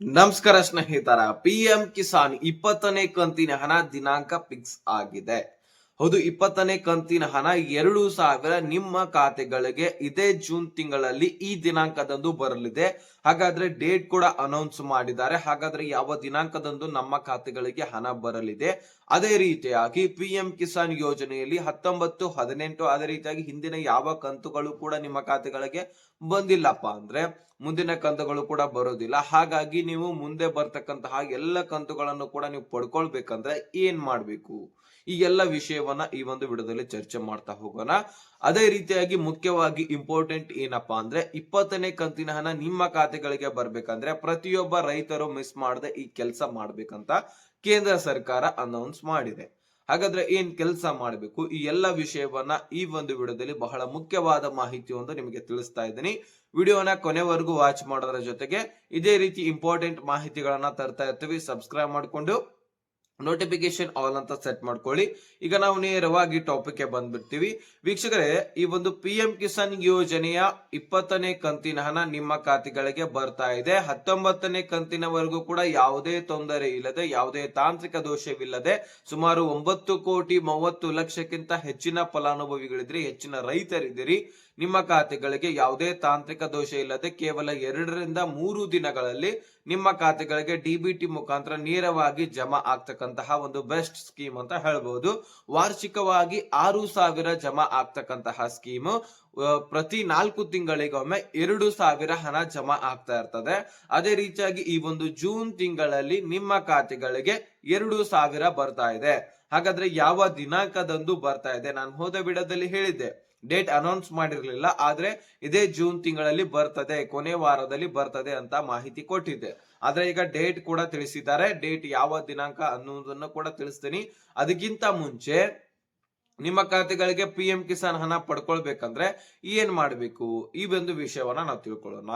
ನಮಸ್ಕಾರ ಸ್ನೇಹಿತರ P M Kisan ಇಪ್ಪತ್ತನೇ ಕಂತಿನ ಹಣ ದಿನಾಂಕ ಫಿಕ್ಸ್ ಆಗಿದೆ. ಹೌದು, ಇಪ್ಪತ್ತನೇ ಕಂತಿನ ಹಣ ಎರಡು ಸಾವಿರ ನಿಮ್ಮ ಖಾತೆಗಳಿಗೆ ಇದೇ ಜೂನ್ ತಿಂಗಳಲ್ಲಿ ಈ ದಿನಾಂಕದಂದು ಬರಲಿದೆ. ಹಾಗಾದ್ರೆ ಡೇಟ್ ಕೂಡ ಅನೌನ್ಸ್ ಮಾಡಿದ್ದಾರೆ. ಹಾಗಾದ್ರೆ ಯಾವ ದಿನಾಂಕದಂದು ನಮ್ಮ ಖಾತೆಗಳಿಗೆ ಹಣ ಬರಲಿದೆ? ಅದೇ ರೀತಿಯಾಗಿ ಪಿ ಎಂ ಕಿಸಾನ್ ಯೋಜನೆಯಲ್ಲಿ ಹತ್ತೊಂಬತ್ತು, ಹದಿನೆಂಟು, ಅದೇ ರೀತಿಯಾಗಿ ಹಿಂದಿನ ಯಾವ ಕಂತುಗಳು ಕೂಡ ನಿಮ್ಮ ಖಾತೆಗಳಿಗೆ ಬಂದಿಲ್ಲಪ್ಪ ಅಂದ್ರೆ ಮುಂದಿನ ಕಂತುಗಳು ಕೂಡ ಬರೋದಿಲ್ಲ ಹಾಗಾಗಿ ನೀವು ಮುಂದೆ ಬರ್ತಕ್ಕಂತಹ ಎಲ್ಲ ಕಂತುಗಳನ್ನು ಕೂಡ ನೀವು ಪಡ್ಕೊಳ್ಬೇಕಂದ್ರೆ ಏನ್ ಮಾಡ್ಬೇಕು? ಈ ಎಲ್ಲ ವಿಷಯವನ್ನ ಈ ಒಂದು ವಿಡಿಯೋದಲ್ಲಿ ಚರ್ಚೆ ಮಾಡ್ತಾ ಹೋಗೋಣ. ಅದೇ ರೀತಿಯಾಗಿ ಮುಖ್ಯವಾಗಿ ಇಂಪಾರ್ಟೆಂಟ್ ಏನಪ್ಪಾ ಅಂದ್ರೆ ಇಪ್ಪತ್ತನೇ ಕಂತಿನ ಹಣ ನಿಮ್ಮ ಖಾತೆಗಳಿಗೆ ಬರ್ಬೇಕಂದ್ರೆ ಪ್ರತಿಯೊಬ್ಬ ರೈತರು ಮಿಸ್ ಮಾಡದೆ ಈ ಕೆಲಸ ಮಾಡ್ಬೇಕಂತ ಕೇಂದ್ರ ಸರ್ಕಾರ ಅನೌನ್ಸ್ ಮಾಡಿದೆ. ಹಾಗಾದ್ರೆ ಏನ್ ಕೆಲಸ ಮಾಡಬೇಕು? ಈ ಎಲ್ಲ ವಿಷಯವನ್ನ ಈ ಒಂದು ವಿಡಿಯೋದಲ್ಲಿ ಬಹಳ ಮುಖ್ಯವಾದ ಮಾಹಿತಿ ಒಂದು ನಿಮಗೆ ತಿಳಿಸ್ತಾ ಇದ್ದೀನಿ. ವಿಡಿಯೋನ ಕೊನೆವರೆಗೂ ವಾಚ್ ಮಾಡೋದ್ರ ಜೊತೆಗೆ ಇದೇ ರೀತಿ ಇಂಪಾರ್ಟೆಂಟ್ ಮಾಹಿತಿಗಳನ್ನ ತರ್ತಾ ಇರ್ತೀವಿ. ಸಬ್ಸ್ಕ್ರೈಬ್ ಮಾಡಿಕೊಂಡು ನೋಟಿಫಿಕೇಶನ್ ಆಲ್ ಅಂತ ಸೆಟ್ ಮಾಡ್ಕೊಳ್ಳಿ. ಈಗ ನಾವು ನೇರವಾಗಿ ಟಾಪಿಕ್ ಬಂದ್ಬಿಡ್ತೀವಿ. ವೀಕ್ಷಕರೇ, ಈ ಒಂದು ಪಿ ಎಂ ಕಿಸಾನ್ ಯೋಜನೆಯ ಇಪ್ಪತ್ತನೇ ಕಂತಿನ ಹಣ ನಿಮ್ಮ ಖಾತೆಗಳಿಗೆ ಬರ್ತಾ ಇದೆ. ಹತ್ತೊಂಬತ್ತನೇ ಕಂತಿನವರೆಗೂ ಕೂಡ ಯಾವುದೇ ತೊಂದರೆ ಇಲ್ಲದೆ, ಯಾವುದೇ ತಾಂತ್ರಿಕ ದೋಷವಿಲ್ಲದೆ ಸುಮಾರು ಒಂಬತ್ತು ಕೋಟಿ ಮೂವತ್ತು ಲಕ್ಷಕ್ಕಿಂತ ಹೆಚ್ಚಿನ ಫಲಾನುಭವಿಗಳಿದ್ರಿ, ಹೆಚ್ಚಿನ ರೈತರಿದ್ದೀರಿ. ನಿಮ್ಮ ಖಾತೆಗಳಿಗೆ ಯಾವುದೇ ತಾಂತ್ರಿಕ ದೋಷ ಇಲ್ಲದೆ ಕೇವಲ ಎರಡರಿಂದ ಮೂರು ದಿನಗಳಲ್ಲಿ ನಿಮ್ಮ ಖಾತೆಗಳಿಗೆ ಡಿಬಿಟಿ ಮುಖಾಂತರ ನೇರವಾಗಿ ಜಮಾ ಆಗ್ತಕ್ಕಂತಹ ಒಂದು ಬೆಸ್ಟ್ ಸ್ಕೀಮ್ ಅಂತ ಹೇಳ್ಬಹುದು ವಾರ್ಷಿಕವಾಗಿ ಆರು ಸಾವಿರ ಜಮಾ ಆಗ್ತಕ್ಕಂತಹ ಸ್ಕೀಮ್ ಪ್ರತಿ ನಾಲ್ಕು ತಿಂಗಳಿಗೊಮ್ಮೆ ಎರಡು ಸಾವಿರ ಹಣ ಜಮಾ ಆಗ್ತಾ ಇರ್ತದೆ. ಅದೇ ರೀತಿಯಾಗಿ ಈ ಒಂದು ಜೂನ್ ತಿಂಗಳಲ್ಲಿ ನಿಮ್ಮ ಖಾತೆಗಳಿಗೆ ಎರಡು ಸಾವಿರ ಬರ್ತಾ ಇದೆ. ಹಾಗಾದ್ರೆ ಯಾವ ದಿನಾಂಕದಂದು ಬರ್ತಾ ಇದೆ? ನಾನು ಹೋದ ಬಿಡದಲ್ಲಿ ಹೇಳಿದ್ದೆ. ಡೇಟ್ ಅನೌನ್ಸ್ ಮಾಡಿರ್ಲಿಲ್ಲ, ಆದ್ರೆ ಇದೇ ಜೂನ್ ತಿಂಗಳಲ್ಲಿ ಬರ್ತದೆ, ಕೊನೆ ವಾರದಲ್ಲಿ ಬರ್ತದೆ ಅಂತ ಮಾಹಿತಿ ಕೊಟ್ಟಿದ್ದೆ. ಆದ್ರೆ ಈಗ ಡೇಟ್ ಕೂಡ ತಿಳಿಸಿದ್ದಾರೆ. ಡೇಟ್ ಯಾವ ದಿನಾಂಕ ಅನ್ನೋದನ್ನು ಕೂಡ ತಿಳಿಸ್ತೀನಿ. ಅದಕ್ಕಿಂತ ಮುಂಚೆ ನಿಮ್ಮ ಖಾತೆಗಳಿಗೆ ಪಿ ಎಂ ಕಿಸಾನ್ ಹಣ ಪಡ್ಕೊಳ್ಬೇಕಂದ್ರೆ ಏನ್ ಮಾಡ್ಬೇಕು? ಈ ಒಂದು ವಿಷಯವನ್ನ ನಾವು ತಿಳ್ಕೊಳ್ಳೋಣ.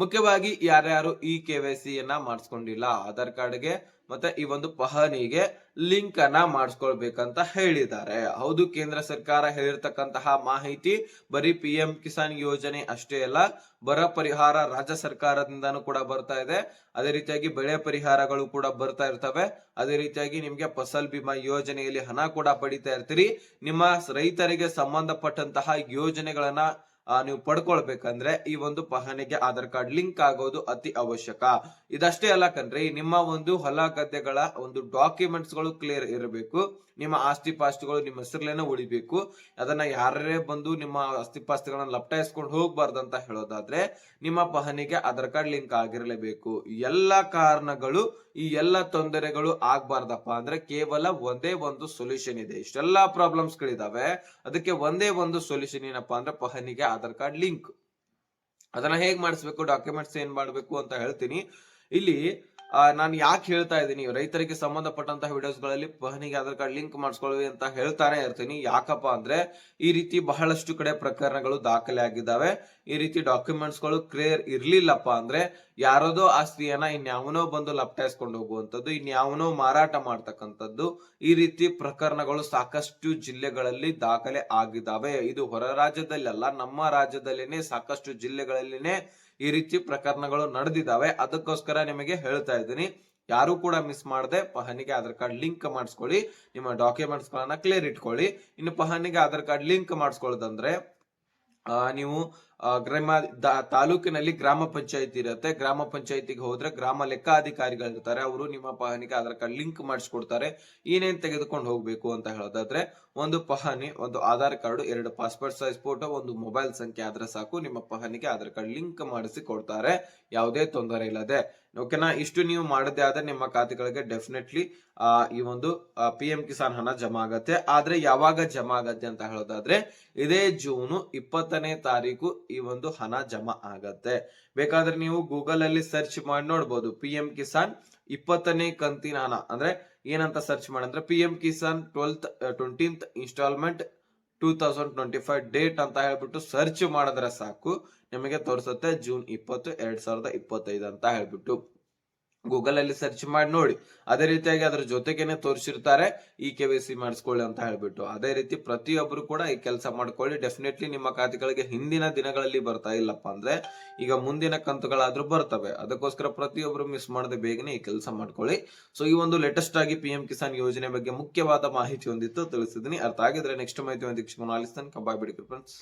ಮುಖ್ಯವಾಗಿ ಯಾರ್ಯಾರು ಈ ಕೆ ವೈ ಸಿ ಯನ್ನ ಮಾಡಿಸ್ಕೊಂಡಿಲ್ಲ, ಆಧಾರ್ ಕಾರ್ಡ್ಗೆ ಮತ್ತೆ ಈ ಒಂದು ಪಹನಿಗೆ ಲಿಂಕ್ ಅನ್ನ ಮಾಡಿಸ್ಕೊಳ್ಬೇಕಂತ ಹೇಳಿದ್ದಾರೆ. ಹೌದು, ಕೇಂದ್ರ ಸರ್ಕಾರ ಹೇಳಿರ್ತಕ್ಕಂತಹ ಮಾಹಿತಿ ಬರೀ ಪಿ ಎಂ ಕಿಸಾನ್ ಯೋಜನೆ ಅಷ್ಟೇ ಅಲ್ಲ, ಬರ ಪರಿಹಾರ ರಾಜ್ಯ ಸರ್ಕಾರದಿಂದನೂ ಕೂಡ ಬರ್ತಾ ಇದೆ. ಅದೇ ರೀತಿಯಾಗಿ ಬೆಳೆ ಪರಿಹಾರಗಳು ಕೂಡ ಬರ್ತಾ ಇರ್ತವೆ. ಅದೇ ರೀತಿಯಾಗಿ ನಿಮ್ಗೆ ಫಸಲ್ ಬಿಮಾ ಯೋಜನೆಯಲ್ಲಿ ಹಣ ಕೂಡ ಪಡಿತಾ ಇರ್ತೀರಿ. ನಿಮ್ಮ ರೈತರಿಗೆ ಸಂಬಂಧಪಟ್ಟಂತಹ ಯೋಜನೆಗಳನ್ನ ನೀವು ಪಡ್ಕೊಳ್ಬೇಕಂದ್ರೆ ಈ ಒಂದು ಪಹಣಿಗೆ ಆಧಾರ್ ಕಾರ್ಡ್ ಲಿಂಕ್ ಆಗೋದು ಅತಿ ಅವಶ್ಯಕ. ಇದಷ್ಟೇ ಅಲ್ಲ ಕಣ್ರಿ, ನಿಮ್ಮ ಒಂದು ಹೊಲ ಗದ್ದೆಗಳ ಒಂದು ಡಾಕ್ಯುಮೆಂಟ್ಸ್ಗಳು ಕ್ಲಿಯರ್ ಇರಬೇಕು, ನಿಮ್ಮ ಆಸ್ತಿ ಪಾಸ್ತಿಗಳು ನಿಮ್ಮ ಹೆಸರಲ್ಲೇನೆ ಉಳಿಬೇಕು. ಅದನ್ನ ಯಾರೇ ಬಂದು ನಿಮ್ಮ ಆಸ್ತಿ ಪಾಸ್ತಿಗಳನ್ನ ಲಪ್ಟಾಯಿಸ್ಕೊಂಡು ಹೋಗ್ಬಾರ್ದು ಅಂತ ಹೇಳೋದಾದ್ರೆ, ನಿಮ್ಮ ಪಹಣಿಗೆ ಆಧಾರ್ ಕಾರ್ಡ್ ಲಿಂಕ್ ಆಗಿರಲೇಬೇಕು. ಎಲ್ಲ ಕಾರಣಗಳು, ಈ ಎಲ್ಲ ತೊಂದರೆಗಳು ಆಗ್ಬಾರ್ದಪ್ಪ ಅಂದ್ರೆ ಕೇವಲ ಒಂದೇ ಒಂದು ಸೊಲ್ಯೂಷನ್ ಇದೆ. ಇಷ್ಟೆಲ್ಲಾ ಪ್ರಾಬ್ಲಮ್ಸ್ ಗಳಿದಾವೆ. ಅದಕ್ಕೆ ಒಂದೇ ಒಂದು ಸೊಲ್ಯೂಷನ್ ಏನಪ್ಪಾ ಅಂದ್ರೆ ಪಹಣಿಗೆ ಆಧಾರ್ ಕಾರ್ಡ್ ಲಿಂಕ್. ಅದನ್ನ ಹೇಗ್ ಮಾಡಿಸ್ಬೇಕು ಡಾಕ್ಯುಮೆಂಟ್ಸ್ ಏನ್ ಮಾಡ್ಬೇಕು ಅಂತ ಹೇಳ್ತೀನಿ. ಇಲ್ಲಿ ನಾನು ಯಾಕೆ ಹೇಳ್ತಾ ಇದ್ದೀನಿ, ರೈತರಿಗೆ ಸಂಬಂಧಪಟ್ಟಂತಹ ವಿಡಿಯೋಸ್ಗಳಲ್ಲಿ ಪಹನಿಗೆ ಆಧಾರ್ ಕಾರ್ಡ್ ಲಿಂಕ್ ಮಾಡಿಸ್ಕೊಳ್ಳಿ ಅಂತ ಹೇಳ್ತಾನೆ ಇರ್ತೀನಿ. ಯಾಕಪ್ಪ ಅಂದ್ರೆ ಈ ರೀತಿ ಬಹಳಷ್ಟು ಕಡೆ ಪ್ರಕರಣಗಳು ದಾಖಲೆ ಆಗಿದ್ದಾವೆ. ಈ ರೀತಿ ಡಾಕ್ಯುಮೆಂಟ್ಸ್ಗಳು ಕ್ಲಿಯರ್ ಇರ್ಲಿಲ್ಲಪ್ಪ ಅಂದ್ರೆ ಯಾರದೋ ಆಸ್ತಿಯನ್ನ ಇನ್ಯಾವನೋ ಬಂದು ಲಪ್ಟಾಯಿಸ್ಕೊಂಡು ಹೋಗುವಂತದ್ದು ಇನ್ಯಾವನೋ ಮಾರಾಟ ಮಾಡ್ತಕ್ಕಂಥದ್ದು ಈ ರೀತಿ ಪ್ರಕರಣಗಳು ಸಾಕಷ್ಟು ಜಿಲ್ಲೆಗಳಲ್ಲಿ ದಾಖಲೆ ಆಗಿದ್ದಾವೆ. ಇದು ಹೊರ ರಾಜ್ಯದಲ್ಲಿ ಅಲ್ಲ ನಮ್ಮ ರಾಜ್ಯದಲ್ಲಿನೇ ಸಾಕಷ್ಟು ಜಿಲ್ಲೆಗಳಲ್ಲಿನೇ ಈ ರೀತಿ ಪ್ರಕರಣಗಳು ನಡೆದಿದ್ದಾವೆ. ಅದಕ್ಕೋಸ್ಕರ ನಿಮಗೆ ಹೇಳ್ತಾ ಇದ್ದೀನಿ. ಯಾರು ಕೂಡ ಮಿಸ್ ಮಾಡದೆ ಪಹನಿಗೆ ಆಧಾರ್ ಕಾರ್ಡ್ ಲಿಂಕ್ ಮಾಡಿಸ್ಕೊಳ್ಳಿ. ನಿಮ್ಮ ಡಾಕ್ಯುಮೆಂಟ್ಸ್ ಗಳನ್ನ ಕ್ಲಿಯರ್ ಇಟ್ಕೊಳ್ಳಿ. ಇನ್ನು ಪಹನಿಗೆ ಆಧಾರ್ ಕಾರ್ಡ್ ಲಿಂಕ್ ಮಾಡಿಸ್ಕೊಳ್ಳೋದಂದ್ರೆ ನೀವು ಗ್ರಾಮ ತಾಲೂಕಿನಲ್ಲಿ ಗ್ರಾಮ ಪಂಚಾಯತಿ ಇರುತ್ತೆ. ಗ್ರಾಮ ಪಂಚಾಯತಿಗೆ ಹೋದ್ರೆ ಗ್ರಾಮ ಲೆಕ್ಕಾಧಿಕಾರಿಗಳು ಇರ್ತಾರೆ ಅವರು ನಿಮ್ಮ ಪಹಣಿಗೆ ಆಧಾರ್ ಕಾರ್ಡ್ ಲಿಂಕ್ ಮಾಡಿಸ್ಕೊಡ್ತಾರೆ. ಏನೇನ್ ತೆಗೆದುಕೊಂಡು ಹೋಗ್ಬೇಕು ಅಂತ ಹೇಳೋದಾದ್ರೆ, ಒಂದು ಪಹಣಿ, ಒಂದು ಆಧಾರ್ ಕಾರ್ಡ್, ಎರಡು ಪಾಸ್ಪೋರ್ಟ್ ಸೈಜ್ ಫೋಟೋ, ಒಂದು ಮೊಬೈಲ್ ಸಂಖ್ಯೆ ಆದ್ರೆ ಸಾಕು. ನಿಮ್ಮ ಪಹಣಿಗೆ ಆಧಾರ್ ಕಾರ್ಡ್ ಲಿಂಕ್ ಮಾಡಿಸಿ ಕೊಡ್ತಾರೆ. ಯಾವುದೇ ತೊಂದರೆ ಇಲ್ಲದೆ. ಓಕೆನಾ? ಇಷ್ಟು ನೀವು ಮಾಡದೇ ಆದ್ರೆ ನಿಮ್ಮ ಖಾತೆಗಳಿಗೆ ಡೆಫಿನೆಟ್ಲಿ ಈ ಒಂದು ಪಿ ಎಂ ಕಿಸಾನ್ ಹಣ ಜಮಾ ಆಗತ್ತೆ. ಆದ್ರೆ ಯಾವಾಗ ಜಮಾ ಆಗತ್ತೆ ಅಂತ ಹೇಳೋದಾದ್ರೆ, ಇದೇ ಜೂನ್ ಇಪ್ಪತ್ತನೇ ತಾರೀಕು ಈ ಒಂದು ಹಣ ಜಮಾ ಆಗತ್ತೆ. ಬೇಕಾದ್ರೆ ನೀವು ಗೂಗಲ್ ಅಲ್ಲಿ ಸರ್ಚ್ ಮಾಡಿ ನೋಡ್ಬೋದು ಪಿ ಎಂ ಕಿಸಾನ್ ಇಪ್ಪತ್ತನೇ ಕಂತಿನ ಹಣ ಅಂದ್ರೆ ಏನಂತ search ಮಾಡಂದ್ರೆ P M Kisan twelfth twentieth installment two thousand twenty five date ಅಂತ ಹೇಳ್ಬಿಟ್ಟು ಸರ್ಚ್ ಮಾಡಿದ್ರೆ ಸಾಕು. ನಿಮಗೆ ತೋರಿಸುತ್ತೆ ಜೂನ್ ಇಪ್ಪತ್ತು, ಎರಡ್ ಸಾವಿರದ ಇಪ್ಪತ್ತೈದು ಅಂತ ಹೇಳ್ಬಿಟ್ಟು. ಗೂಗಲ್ ಅಲ್ಲಿ ಸರ್ಚ್ ಮಾಡಿ ನೋಡಿ. ಅದೇ ರೀತಿಯಾಗಿ ಅದ್ರ ಜೊತೆಗೇನೆ ತೋರಿಸಿರ್ತಾರೆ, ಈ ಕೆ ವೈ ಸಿ ಮಾಡಿಸ್ಕೊಳ್ಳಿ ಅಂತ ಹೇಳ್ಬಿಟ್ಟು. ಅದೇ ರೀತಿ ಪ್ರತಿಯೊಬ್ಬರು ಕೂಡ ಈ ಕೆಲಸ ಮಾಡ್ಕೊಳ್ಳಿ. ಡೆಫಿನೆಟ್ಲಿ ನಿಮ್ಮ ಖಾತೆಗಳಿಗೆ ಹಿಂದಿನ ದಿನಗಳಲ್ಲಿ ಬರ್ತಾ ಇಲ್ಲಪ್ಪ ಅಂದ್ರೆ ಈಗ ಮುಂದಿನ ಕಂತುಗಳಾದ್ರೂ ಬರ್ತವೆ. ಅದಕ್ಕೋಸ್ಕರ ಪ್ರತಿಯೊಬ್ರು ಮಿಸ್ ಮಾಡದೆ ಬೇಗನೆ ಈ ಕೆಲಸ ಮಾಡ್ಕೊಳ್ಳಿ. ಸೊ ಈ ಒಂದು ಲೇಟೆಸ್ಟ್ ಆಗಿ ಪಿ ಎಂ ಕಿಸಾನ್ ಯೋಜನೆ ಬಗ್ಗೆ ಮುಖ್ಯವಾದ ಮಾಹಿತಿ ಹೊಂದಿತ್ತು ತಿಳಿಸಿದ್ದೀನಿ ಅರ್ಥ ಆಗಿದ್ರೆ ನೆಕ್ಸ್ಟ್ ಮಾಹಿತಿ ಒಂದು ಆಲಿಸ್ತಾನೆ. ಕಬ್ಬಾಯ್ ಬಿಡಿ ಫ್ರೆಂಡ್ಸ್